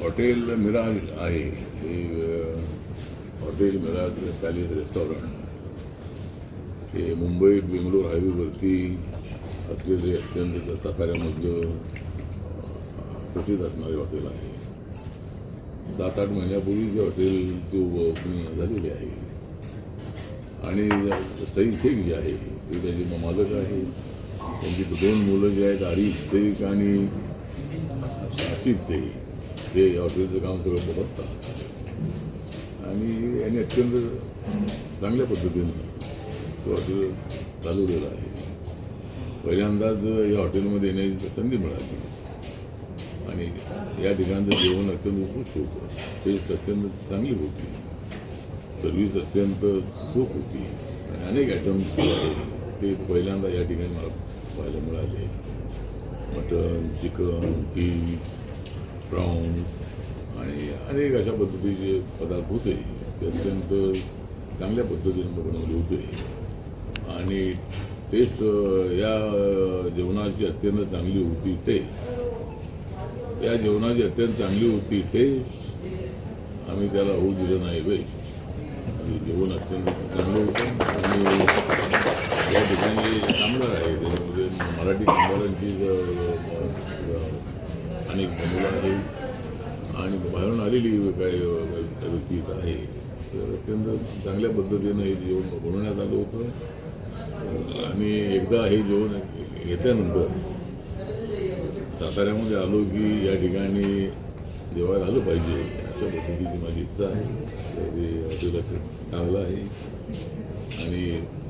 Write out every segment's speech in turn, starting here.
Hotel Miraj आहे. हे hotel Miraj palace restaurant. हे मुंबई बेंगलोर हायवेवरती असलेले अत्यंत साताऱ्यामधलं प्रसिद्ध हॉटेल आहे. सात आठ महिन्यापूर्वी ते हॉटेलची ओपनिंग झालेली आहे. आणि सई शेख जे आहे. ते त्याचे मालक आहे. त्यांची दोन मुलं जे आहेत आरिफ शेख आणि आशिफ शेख ते या हॉटेलचं काम सगळं बघतात. आणि यांनी अत्यंत चांगल्या पद्धतीने तो हॉटेल चालवलेलं आहे. पहिल्यांदाच या हॉटेलमध्ये येण्याची संधी मिळाली. आणि या ठिकाणचं जेवण अत्यंत उत्कृष्ट होतं. टेस्ट अत्यंत चांगली होती सर्विस अत्यंत चूक होती. आणि अनेक आयटम्स जे ते पहिल्यांदा या ठिकाणी मला पाहायला मिळाले. मटन चिकन फिश प्रॉन्स आणि अनेक अशा पद्धतीचे पदार्थ होते. ते अत्यंत चांगल्या पद्धतीने बनवले होते. आणि टेस्ट या जेवणाची अत्यंत चांगली होती. टेस्ट या जेवणाची अत्यंत चांगली होती टेस्ट आम्ही त्याला होऊ दिलं नाही वेस्ट जेवण अत्यंत चांगलं होतं. आणि या ठिकाणी कामगार आहे. त्याच्यामध्ये मराठी कामगारांची अनेक मुलं आहेत आणि बाहेरून आलेली काही व्यक्ती आहे. तर अत्यंत चांगल्या पद्धतीनं हे जेवण बनवण्यात आलं होतं. आणि एकदा हे जेवण घेतल्यानंतर साताऱ्यामध्ये आलो की या ठिकाणी जेवायला आलं पाहिजे. अशा पद्धतीची माझी इच्छा आहे. तर ते चांगलं आहे. आणि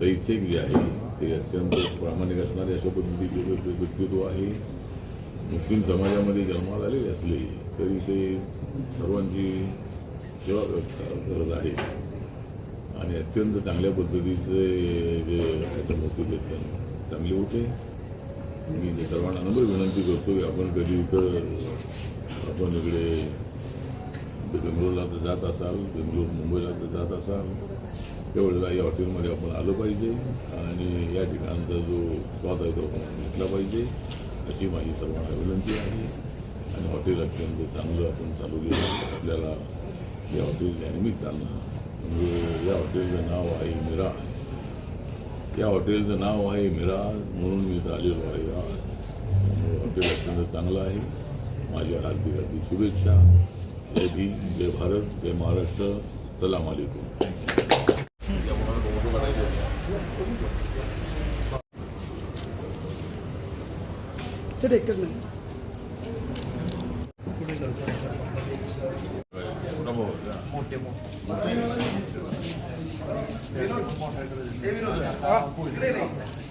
सैक्षिक जे आहे ते अत्यंत प्रामाणिक असणारे अशा पद्धतीचे व्यक्तित्व आहे मुस्लिम समाजामध्ये जन्माला आलेले असले तरी ते सर्वांची सेवा करत आहे. आणि अत्यंत चांगल्या पद्धतीचे जे आयटम होते ते चांगले होते. मी सर्वांना नम्र विनंती करतो की आपण कधी इथं आपण इकडे बेंगलोरला तर जात असाल बेंगलोर मुंबईला तर जात असाल त्यावेळेला या हॉटेलमध्ये आपण आलं पाहिजे आणि या ठिकाणचा जो स्वाद आहे तो आपण घेतला पाहिजे अशी माझी सर्वांना विनंती आहे. आणि हॉटेल अत्यंत चांगलं आपण चालू केलं आपल्याला या हॉटेलच्या निमित्तानं म्हणजे या हॉटेलचं नाव आहे मिराज या हॉटेलचं नाव आहे मिराज म्हणून मी इथं आलेलो आहे. आज त्यामुळे हॉटेल अत्यंत चांगलं आहे. माझ्या हार्दिक हार्दिक शुभेच्छा. जय भीम जय भारत जय महाराष्ट्र. सलाम अलैकुम एकच मिनिट. मोठे. 세미로 줘. 그래, 그래.